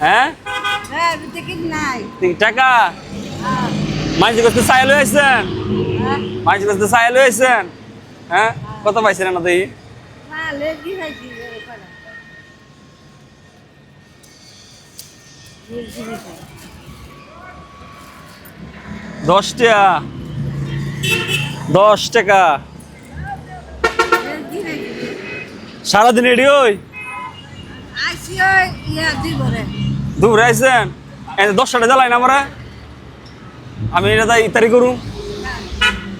হ্যাঁ? হ্যাঁ টাকা? হ্যাঁ। মাঝে করতে চাইল হয়েছেন হ্যাঁ। মাঝে করতে চাইল হয়েছেন হ্যাঁ? কত পাইছেন না তুই দশ টাকা। দশ টাকা। সারাদিন এডি ওই আইসি ওই ইয়া দিব রে দূর আইছেন এনে দশ টাকা জ্বালাই না আমরা। আমি এটা তাই ইত্যাদি করুন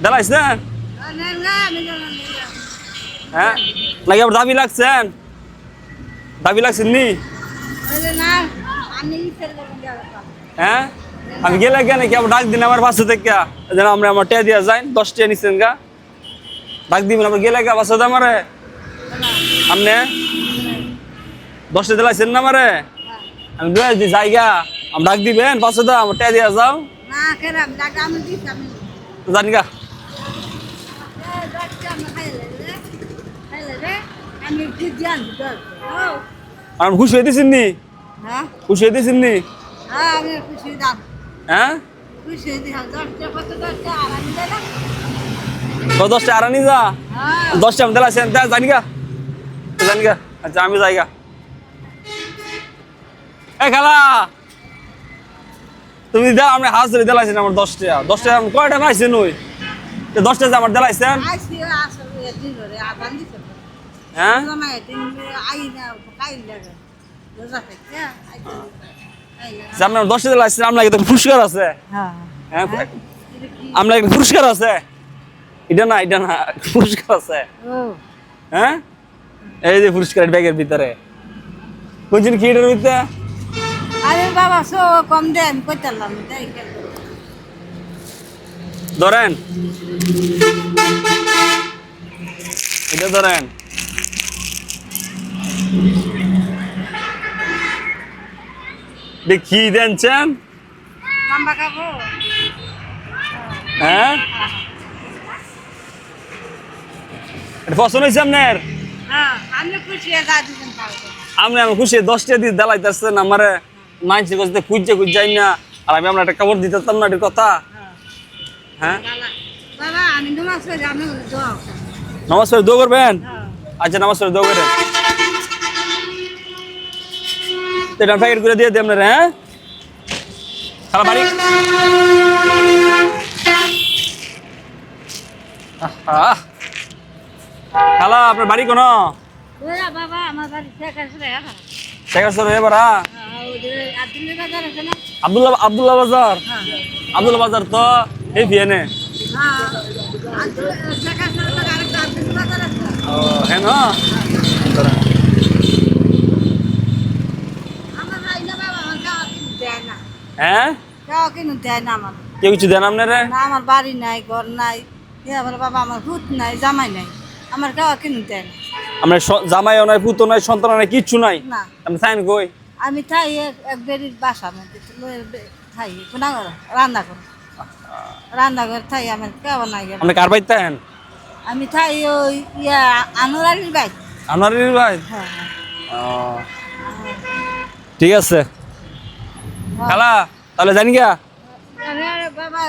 জ্বালাইছেন? হ্যাঁ? নাকি আবার দাবি লাগছেন? দাবি লাগছেন নি? হ্যাঁ? আমি গেলে কেন কি আবার ডাক দিন আমার পাশে থেকে। যেন আমরা আমার টিয়া দিয়া যাই, দশ টিয়া নিচ্ছেন গা। ডাক দিবেন আবার গেলে গা বাসাতে আমারে। আপনি দশটা দিলাইছেন না আমারে? আমি দুই দি জায়গা। আমি ডাক দিবেন পাশে দা আমার টিয়া দিয়া যাও। জানি গা। এ আমি খাইলে রে খাইলে রে আমি কি জান দর। ও আমি খুশি হয়ে। দিছেন নি হ্যাঁ খুশি হয়ে? দিছেন নি হ্যাঁ হ্যাঁ দিলাম দশটা আর দিলাম আর আনি যা। হ্যাঁ। দশটা আমি তা জানি গা। জানি গা। আচ্ছা আমি যাই গা। এ খালা! তুমি দাও আমি হাজরে দিলাইছেন আমার দশটা দশটা কয়টা পাইছেন ওই তো দশটা যে আমার দিলাইছেন? হ্যাঁ? দিলাইছেন আপনার একটা পুরস্কার আছে? হ্যাঁ। হ্যাঁ? এটা কি আপনার একটা পুরস্কার আছে? এটা না এটা না পুরস্কার আছে। হ্যাঁ? এই যে পুরস্কার ব্যাগের ভিতরে। কোনদিন কি এটার ভিতরে? বাবা সো কম দে আমি কইতালাম ধরেন। এটা ধরেন। দেখি দেনছেন লম্বা খাব হ্যাঁ? পছন্দ হয়েছে আপনার? হ্যাঁ আমি আমি খুশি দশটা দিয়ে দেলাইতেছেন আমার। মানসি করতে খুঁজছে খুঁজাই না। আর আমি আপনার একটা খবর দিতেতাম না এটার কথা। হ্যাঁ? হ্যাঁ নমাজ পড়ি দোয়া করবেন? হ্যাঁ। আচ্ছা নামাজ পড়ে দো করেন। এটা প্যাকেট করে দিয়ে দিই আপনার হ্যাঁ? খালা বাড়ি। খালা আপনার বাড়ি কোন? আমার আসলে হ্যাঁ। সর এবার আব্দুল্লাহ আব্দুল্লাহ বাজার? আব্দুল্লাহ বাজার তো এই ভিয়েনে। হ্যাঁ হ্যাঁ না আমার আমার হ্যাঁ? আমার কেউ কিছু দেন আপনারে? আমার বাড়ি নাই ঘর নাই বলে বাবা আমার হুত নাই জামাই নাই আমার গাওয়া কিনু দেয় না আপনার জামাইও নাই পুতো নাই সন্তান নাই কিচ্ছু নাই? না। আপনি চাইন কই? আমি থাই এক- বেরির বাসা মধ্যে থাই কোনা করো রান্না করো রান্না করে থাই আমার নাই গেল। আপনি কার বাইতে হেন আমি থাই ওই ইয়া আনোয়ারির বাইক আপনার ভাই হ্যাঁ ঠিক আছে। খালা তাহলে জানি গা বাবা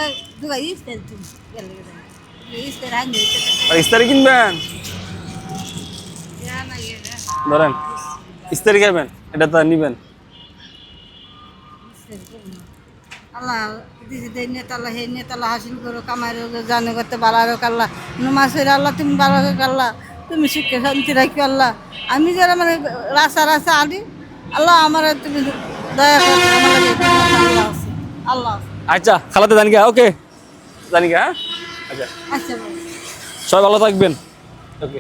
ইস্তের কিনবেন? ধরেন ইস্তারি খাবেন এটা তো নিবেন। আল্লাহ দিদি হে হাসিল করো কামাই জানে করতে বালা রোক আল্লাহ তুমি বালা রোক আল্লাহ তুমি শান্তি রাখি আল্লাহ। আমি যারা মানে রাসা রাসা আনি আল্লাহ আমার তুমি দয়া করে আল্লাহ আচ্ছা খালাতে জানি গা ওকে। জানি গা হ্যাঁ? আচ্ছা। আচ্ছা সবাই ভালো থাকবেন।